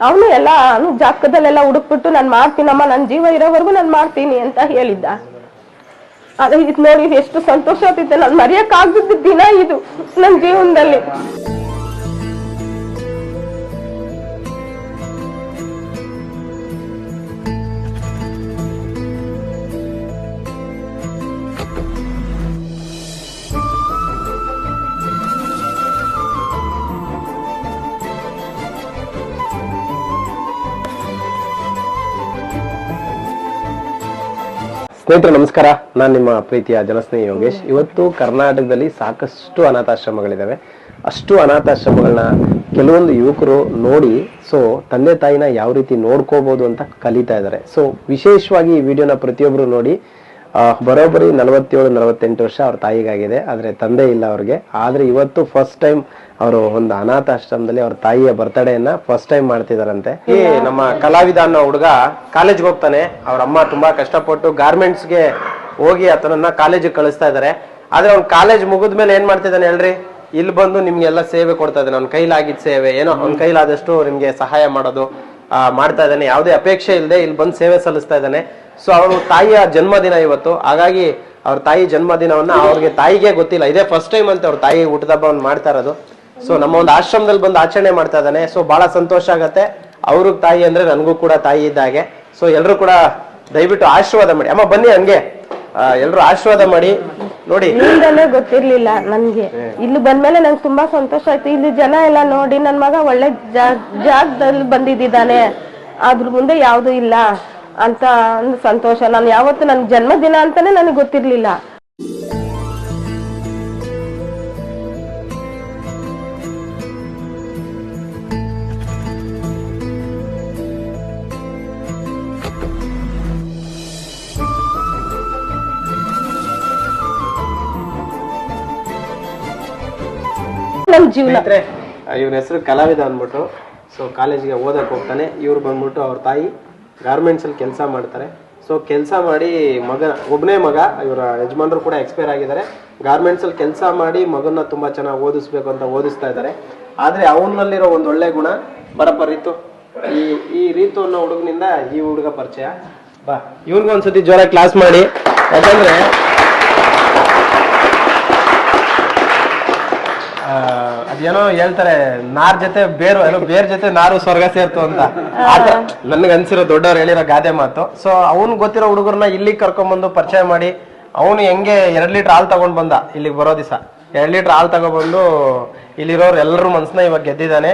ಅವನು ಎಲ್ಲ, ಅವನು ಜಾತಕದಲ್ಲೆಲ್ಲ ಹುಡುಕ್ಬಿಟ್ಟು, ನಾನು ಮಾಡ್ತೀನಮ್ಮ ನನ್ನ ಜೀವ ಇರೋವರೆಗೂ ನಾನು ಮಾಡ್ತೀನಿ ಅಂತ ಹೇಳಿದ್ದ. ಅದೇ ಇದು ನೋಡಿ ಎಷ್ಟು ಸಂತೋಷ ಆಗ್ತಿತ್ತು. ನಾನು ಮರೆಯಕ್ಕಾಗದಿದ್ದ ದಿನ ಇದು ನನ್ನ ಜೀವನದಲ್ಲಿ. ಸ್ನೇಹಿತರೆ, ನಮಸ್ಕಾರ. ನಾನು ನಿಮ್ಮ ಪ್ರೀತಿಯ ಜನಸ್ನೇಹಿ ಯೋಗೇಶ್. ಇವತ್ತು ಕರ್ನಾಟಕದಲ್ಲಿ ಸಾಕಷ್ಟು ಅನಾಥಾಶ್ರಮಗಳಿದಾವೆ. ಅಷ್ಟು ಅನಾಥಾಶ್ರಮಗಳನ್ನ ಕೆಲವೊಂದು ಯುವಕರು ನೋಡಿ, ಸೊ, ತಂದೆ ತಾಯಿನ ಯಾವ ರೀತಿ ನೋಡ್ಕೋಬಹುದು ಅಂತ ಕಲಿತಾ ಇದ್ದಾರೆ. ಸೊ, ವಿಶೇಷವಾಗಿ ಈ ವಿಡಿಯೋನ ಪ್ರತಿಯೊಬ್ಬರು ನೋಡಿ ಬರೋಬ್ಬರಿ ನಲವತ್ತೇಳು ನಲವತ್ತೆಂಟು ವರ್ಷ ಅವ್ರ ತಾಯಿಗಾಗಿದೆ. ಆದ್ರೆ ತಂದೆ ಇಲ್ಲ ಅವ್ರಿಗೆ. ಆದ್ರೆ ಇವತ್ತು ಫಸ್ಟ್ ಟೈಮ್ ಅವರು ಒಂದು ಅನಾಥಾಶ್ರಮದಲ್ಲಿ ಅವ್ರ ತಾಯಿಯ ಬರ್ತಡೆಯನ್ನ ಫಸ್ಟ್ ಟೈಮ್ ಮಾಡ್ತಿದಾರಂತೆ. ಈ ನಮ್ಮ ಕಲಾವಿದ ಅನ್ನೋ ಹುಡುಗ ಕಾಲೇಜ್ಗೆ ಹೋಗ್ತಾನೆ. ಅವ್ರ ಅಮ್ಮ ತುಂಬಾ ಕಷ್ಟಪಟ್ಟು ಗಾರ್ಮೆಂಟ್ಸ್ಗೆ ಹೋಗಿ ಆತನನ್ನ ಕಾಲೇಜಿಗೆ ಕಳಿಸ್ತಾ ಇದಾರೆ. ಆದ್ರೆ ಅವ್ನ್ ಕಾಲೇಜ್ ಮುಗಿದ್ಮೇಲೆ ಏನ್ ಮಾಡ್ತಿದ್ದಾನೆ ಹೇಳ್ರಿ? ಇಲ್ಲಿ ಬಂದು ನಿಮ್ಗೆಲ್ಲ ಸೇವೆ ಕೊಡ್ತಾ ಇದ್ದಾನೆ ಅವ್ನ ಕೈಲಾಗಿದ್ದ ಸೇವೆ ಏನೋ ಅವ್ನ ಕೈಲಾದಷ್ಟು ನಿಮ್ಗೆ ಸಹಾಯ ಮಾಡೋದು. ಮಾಡ್ತಾ ಇದ್ದಾನೆ. ಯಾವುದೇ ಅಪೇಕ್ಷೆ ಇಲ್ಲದೆ ಇಲ್ಲಿ ಬಂದು ಸೇವೆ ಸಲ್ಲಿಸ್ತಾ ಇದ್ದಾನೆ. ಸೊ ಅವನು ತಾಯಿಯ ಜನ್ಮದಿನ ಇವತ್ತು. ಹಾಗಾಗಿ ಅವ್ರ ತಾಯಿ ಜನ್ಮದಿನವನ್ನ ಅವ್ರಿಗೆ ತಾಯಿಗೆ ಗೊತ್ತಿಲ್ಲ. ಇದೇ ಫಸ್ಟ್ ಟೈಮ್ ಅಂತ ಅವ್ರ ತಾಯಿ ಹುಟ್ಟದಬ್ಬವನ್ನು ಮಾಡ್ತಾ ಇರೋದು. ಸೊ ನಮ್ಮ ಒಂದು ಆಶ್ರಮದಲ್ಲಿ ಬಂದು ಆಚರಣೆ ಮಾಡ್ತಾ ಇದ್ದಾನೆ. ಸೊ ಬಹಳ ಸಂತೋಷ ಆಗತ್ತೆ. ಅವ್ರಿಗೆ ತಾಯಿ ಅಂದ್ರೆ ನನಗೂ ಕೂಡ ತಾಯಿ ಇದ್ದಾಗೆ ಸೊ ಎಲ್ಲರೂ ಕೂಡ ದಯವಿಟ್ಟು ಆಶೀರ್ವಾದ ಮಾಡಿ. ಅಮ್ಮ, ಬನ್ನಿ ಹಂಗೆ. ಎಲ್ಲರೂ ಆಶೀರ್ವಾದ ಮಾಡಿ. ನೋಡಿ. ನಿಂದಲೇ ಗೊತ್ತಿರ್ಲಿಲ್ಲ ನನ್ಗೆ. ಇಲ್ಲಿ ಬಂದ್ಮೇಲೆ ನಂಗೆ ತುಂಬಾ ಸಂತೋಷ ಆಯ್ತು. ಇಲ್ಲಿ ಜನ ಎಲ್ಲ ನೋಡಿ ನನ್ ಮಗ ಒಳ್ಳೆ ಜಾಗದಲ್ಲಿ ಬಂದಿದ್ದಾನೆ ಅದ್ರ ಮುಂದೆ ಯಾವ್ದು ಇಲ್ಲ ಅಂತ ಒಂದು ಸಂತೋಷ. ನಾನು ಯಾವತ್ತು ನನ್ ಜನ್ಮದಿನ ಅಂತಾನೆ ನನಗೆ ಗೊತ್ತಿರ್ಲಿಲ್ಲ. ನಮ್ ಜೀವನ ಇವನ ಹೆಸರು ಕಲಾವಿದ ಅಂದ್ಬಿಟ್ಟು, ಸೊ ಕಾಲೇಜಿಗೆ ಓದಕ್ ಹೋಗ್ತಾನೆ. ಇವ್ರು ಬಂದ್ಬಿಟ್ಟು ಅವ್ರ ತಾಯಿ ಗಾರ್ಮೆಂಟ್ಸ್ ಅಲ್ಲಿ ಕೆಲಸ ಮಾಡ್ತಾರೆ. ಸೊ ಕೆಲಸ ಮಾಡಿ ಮಗ ಒಬ್ಬನೇ ಮಗ, ಇವರ ಯಜಮಾನರು ಕೂಡ ಎಕ್ಸ್ಪೈರ್ ಆಗಿದ್ದಾರೆ. ಗಾರ್ಮೆಂಟ್ಸ್ ಅಲ್ಲಿ ಕೆಲಸ ಮಾಡಿ ಮಗನ್ನ ತುಂಬಾ ಚೆನ್ನಾಗಿ ಓದಿಸ್ಬೇಕು ಅಂತ ಓದಿಸ್ತಾ ಇದ್ದಾರೆ. ಆದ್ರೆ ಅವನಲ್ಲಿರೋ ಒಂದು ಒಳ್ಳೆ ಗುಣ, ಬರಪ್ಪ ರೀತು, ಈ ಈ ರೀತು ಅನ್ನೋ ಹುಡುಗನಿಂದ ಈ ಹುಡುಗ ಪರಿಚಯ. ಬಾ ಇವ್ರಿಗೂ ಒಂದ್ಸತಿ ಜೋರ ಕ್ಲಾಸ್ ಮಾಡಿ. ಯಾಕಂದ್ರೆ ಅದೇನೋ ಹೇಳ್ತಾರೆ ನಾರ್ ಜೊತೆ ಬೇರು ಏನೋ ಬೇರ್ ಜೊತೆ ನಾರು ಸ್ವರ್ಗ ಸೇರ್ತು ಅಂತ. ನನ್ಗೆ ಅನ್ಸಿರೋ ದೊಡ್ಡವ್ರು ಹೇಳಿರೋ ಗಾದೆ ಮಾತು. ಸೊ ಅವ್ನ್ ಗೊತ್ತಿರೋ ಹುಡುಗರನ್ನ ಇಲ್ಲಿಗೆ ಕರ್ಕೊಂಡ್ಬಂದು ಪರಿಚಯ ಮಾಡಿ ಅವನು ಹೆಂಗೆ ಎರಡ್ ಲೀಟರ್ ಹಾಲ್ ತಗೊಂಡ್ ಬಂದ ಇಲ್ಲಿಗೆ ಬರೋ ದಿವಸ. ಎರಡ್ ಲೀಟರ್ ಹಾಲ್ ತಗೊಬಂದು ಇಲ್ಲಿರೋರು ಎಲ್ಲರೂ ಮನ್ಸನ್ನ ಇವಾಗ ಗೆದ್ದಿದ್ದಾನೆ.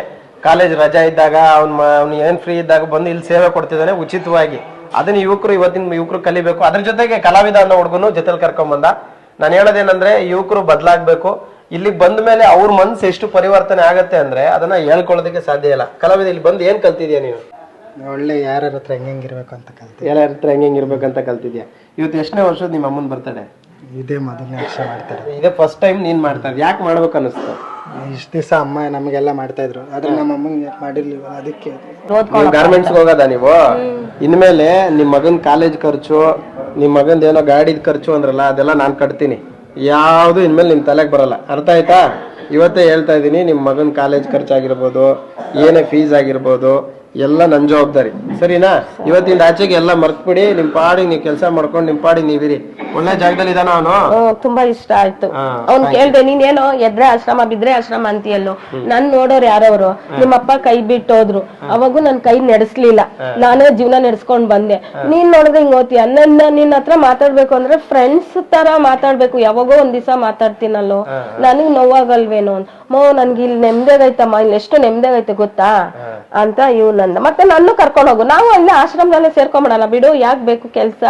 ಕಾಲೇಜ್ ರಜಾ ಇದ್ದಾಗ ಅವ್ನ್ ಅವ್ನು ಏನ್ ಫ್ರೀ ಇದ್ದಾಗ ಬಂದು ಇಲ್ಲಿ ಸೇವೆ ಕೊಡ್ತಿದ್ದಾನೆ ಉಚಿತವಾಗಿ. ಅದನ್ನ ಯುವಕರು ಇವತ್ತಿನ ಯುವಕರು ಕಲಿಬೇಕು. ಅದ್ರ ಜೊತೆಗೆ ಕಲಾವಿದ ಅನ್ನೋ ಹುಡುಗನು ಜೊತೆಲಿ ಕರ್ಕೊಂಡ್ ಬಂದ ನಾನು ಹೇಳೋದೇನಂದ್ರೆ ಯುವಕರು ಬದಲಾಗ್ಬೇಕು. ಇಲ್ಲಿಗೆ ಬಂದ ಮೇಲೆ ಅವ್ರ ಮನ್ಸು ಎಷ್ಟು ಪರಿವರ್ತನೆ ಆಗತ್ತೆ ಅಂದ್ರೆ ಅದನ್ನ ಹೇಳ್ಕೊಳ್ಳೋದಕ್ಕೆ ಸಾಧ್ಯ ಇಲ್ಲ. ಕಲಾವಿದ ಇಲ್ಲಿ ಬಂದು ಏನ್ ಕಲ್ತಿದ್ಯಾ ನೀನು? ಒಳ್ಳೆ ಯಾರ ಹತ್ರ ಹೆಂಗಿರ್ಬೇಕು ಅಂತ ಕಲ್ತಿ ಯಾರ ಹತ್ರ ಹೆಂಗ್ ಇರ್ಬೇಕಂತ ಕಲ್ತಿದ್ಯಾ? ಇವತ್ತು ಎಷ್ಟನೇ ವರ್ಷದ ನಿಮ್ಮ ಅಮ್ಮನ್ ಬರ್ತಡೆ ಇದೇ ಮೊದಲನೇ ವರ್ಷ ಮಾಡ್ತಾರೆ. ಇದೇ ಫಸ್ಟ್ ಟೈಮ್ ನೀನ್ ಮಾಡ್ತಾರೆ ಯಾಕೆ ಮಾಡ್ಬೇಕು ಅನಿಸ್ತು? ಇಷ್ಟ ದಿವಸ ಅಮ್ಮ ನಮಗೆಲ್ಲ ಮಾಡ್ತಾ ಇದ್ರು. ಆದ್ರೆ ನಮ್ಮ ಅಮ್ಮಂಗೆ ಮಾಡಿರ್ಲಿಲ್ಲ ಅದಕ್ಕೆ. ನೀವು ಗಾರ್ಮೆಂಟ್ಸ್ ಹೋಗೋದಾ ನೀವು? ಇನ್ಮೇಲೆ ನಿಮ್ ಮಗನ್ ಕಾಲೇಜ್ ಖರ್ಚು ನಿಮ್ ಮಗಂದ ಏನೋ ಗಾಡಿದ್ ಖರ್ಚು ಅಂದ್ರಲ್ಲ ಅದೆಲ್ಲ ನಾನ್ ಕಟ್ತೀನಿ. ಯಾವ್ದು ಇನ್ಮೇಲೆ ನಿಮ್ಮ ತಲೆಗೆ ಬರಲ್ಲ. ಅರ್ಥ ಆಯ್ತಾ? ಇವತ್ತೇ ಹೇಳ್ತಾ ಇದ್ದೀನಿ ನಿಮ್ಮ ಮಗನ ಕಾಲೇಜ್ ಖರ್ಚಾಗಿರ್ಬೋದು, ಏನೇ ಫೀಸ್ ಆಗಿರ್ಬೋದು ಎಲ್ಲ ನನ್ ಜವಾಬ್ದಾರಿ. ಸರಿನಾ? ಇವತ್ತಿಂದ ಆಚೆಗೆ ಎಲ್ಲ ಮರ್ತ್ಬಿಡಿ ನಿಮ್ ಪಾಡಿ ನೀವು ಕೆಲಸ ಮಾಡ್ಕೊಂಡು ನಿಮ್ ಪಾಡಿ ನೀವಿರಿ ಒಳ್ಳೆ ಜಾಗದಲ್ಲಿ ಇದಾನ ಅವನು? ಹ್ಮ್, ತುಂಬಾ ಇಷ್ಟ ಆಯ್ತು. ಅವ್ನು ಕೇಳ್ದೆ ನೀನೇನೋ ಎದ್ರೆ ಆಶ್ರಮ ಬಿದ್ರೆ ಆಶ್ರಮ ಅಂತೀಯಲ್ಲೋ. ನನ್ ನೋಡೋರು ಯಾರವ್ರು? ನಿಮ್ಮಪ್ಪ ಕೈ ಬಿಟ್ಟು ಹೋದ್ರು ಅವಾಗೂ ನನ್ ಕೈ ನಡೆಸ್ಲಿಲ್ಲ. ನಾನೇ ಜೀವನ ನಡೆಸ್ಕೊಂಡ್ ಬಂದೆ. ನೀನ್ ನೋಡಿದ್ರೆ ಹಿಂಗ್ ಓದ್ತೀಯ? ನನ್ನ ನಿನ್ನ ಹತ್ರ ಮಾತಾಡ್ಬೇಕು ಅಂದ್ರೆ ಫ್ರೆಂಡ್ಸ್ ತರ ಮಾತಾಡ್ಬೇಕು. ಯಾವಾಗೋ ಒಂದ್ ದಿವಸ ಮಾತಾಡ್ತೀನಲ್ಲೋ. ನನಗ್ ನೋವಾಗಲ್ವೇನೋ ಅಂತ. ಮೋ ನನ್ಗೆ ಇಲ್ಲಿ ನೆಮ್ಮದಿಯಾಗೈತಮ್ಮ ಇಲ್ಲಿ ಎಷ್ಟು ನೆಮ್ಮದಿಯಾಗೈತೆ ಗೊತ್ತಾ? ಅಂತ ಇವ್ ನಂದ ಮತ್ತೆ ನಾನು ಕರ್ಕೊಂಡು ಹೋಗು. ನಾವು ಅಲ್ಲೇ ಆಶ್ರಮದಲ್ಲೇ ಸೇರ್ಕೊಂಬಿಡಲ್ಲ ಬಿಡು. ಯಾಕ್ ಬೇಕು ಕೆಲ್ಸ?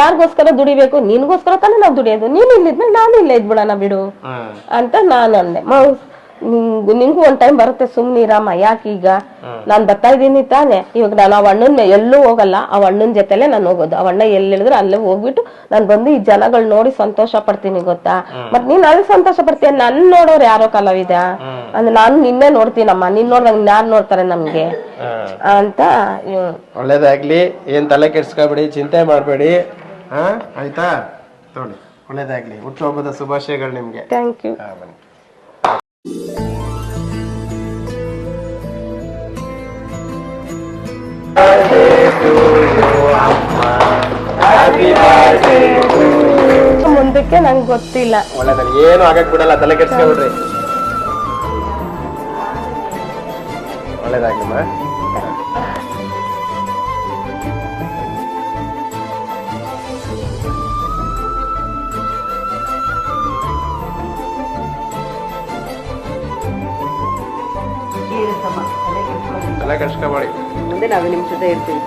ಯಾರಿಗೋಸ್ಕರ ದುಡಿಬೇಕು? ನಿನ್ಗೋಸ್ಕರ ತಾನೇ ನಾವು ದುಡಿಯೋದು. ನೀನ್ ಇಲ್ಲಿದ್ಮೇಲೆ ನಾನು ಇಲ್ಲೇ ಇದ್ಬಿಡೋಣ ಬಿಡು. ಅಂತ ನಾನು ಅಂದೆ. ನಿಂಗ್ ನಿಂಗೂ ಒಂದ್ ಟೈಮ್ ಬರುತ್ತೆ ಸುಮ್ನಿರಮ್ಮ ಈಗ? ನಾನ್ ಬರ್ತಾ ಇದ್ದೀನಿ ತಾನೆ. ಇವಾಗ ನಾನು ಆ ಅಣ್ಣನ್ ಎಲ್ಲೂ ಹೋಗಲ್ಲ. ಆ ಅಣ್ಣನ್ ಜೊತೆಲೆ ನಾನು ಹೋಗೋದು. ಆ ಅಣ್ಣ ಎಲ್ಲಿ ಹೇಳಿದ್ರೆ ಅಲ್ಲೇ ಹೋಗ್ಬಿಟ್ಟು ನಾನ್ ಬಂದು ಈ ಜನಗಳ್ ನೋಡಿ ಸಂತೋಷ ಪಡ್ತೀನಿ ಗೊತ್ತಾ? ಮತ್ ನೀನ್ ಅಲ್ಲಿ ಸಂತೋಷ ಪಡ್ತೀಯ? ನನ್ ನೋಡೋರು ಯಾರೋ ಕಲಾವಿದ? ಅಂದ್ರೆ ನಾನು ನಿನ್ನೆ ನೋಡ್ತೀನಮ್ಮ. ನಿನ್ ನೋಡ್ದಂಗ್ ಯಾರು ನೋಡ್ತಾರೆ ನಮ್ಗೆ. ಅಂತ ಒಳ್ಳೇದಾಗ್ಲಿ. ಏನ್ ತಲೆ ಕೆಡ್ಸ್ಕೊಬೇಡಿ ಚಿಂತೆ ಮಾಡಬೇಡಿ. ಆಯ್ತಾ? ನೋಡಿ ಒಳ್ಳೇದಾಗ್ಲಿ. ಹುಟ್ಟುಹಬ್ಬದ ಶುಭಾಶಯಗಳು ನಿಮ್ಗೆ. ಥ್ಯಾಂಕ್ ಯು ಮುಂದಕ್ಕೆ ನಂಗೆ ಗೊತ್ತಿಲ್ಲ. ಒಳ್ಳೆದಲ್ಲಿ ಏನು ಆಗಕ್ ಬಿಡಲ್ಲ ತಲೆ ಕೆಡ್ಸ್ಕೊಬಿಡ್ರಿ ಒಳ್ಳೇದಾಗ್ಲಿಮ್ಮ ತಲೆ ಕೆಡ್ಸ್ಕೊಬೇಡಿ. ಮುಂದೆ ನಾವು ನಿಮ್ಮ ಜೊತೆ ಇರ್ತೀವಿ.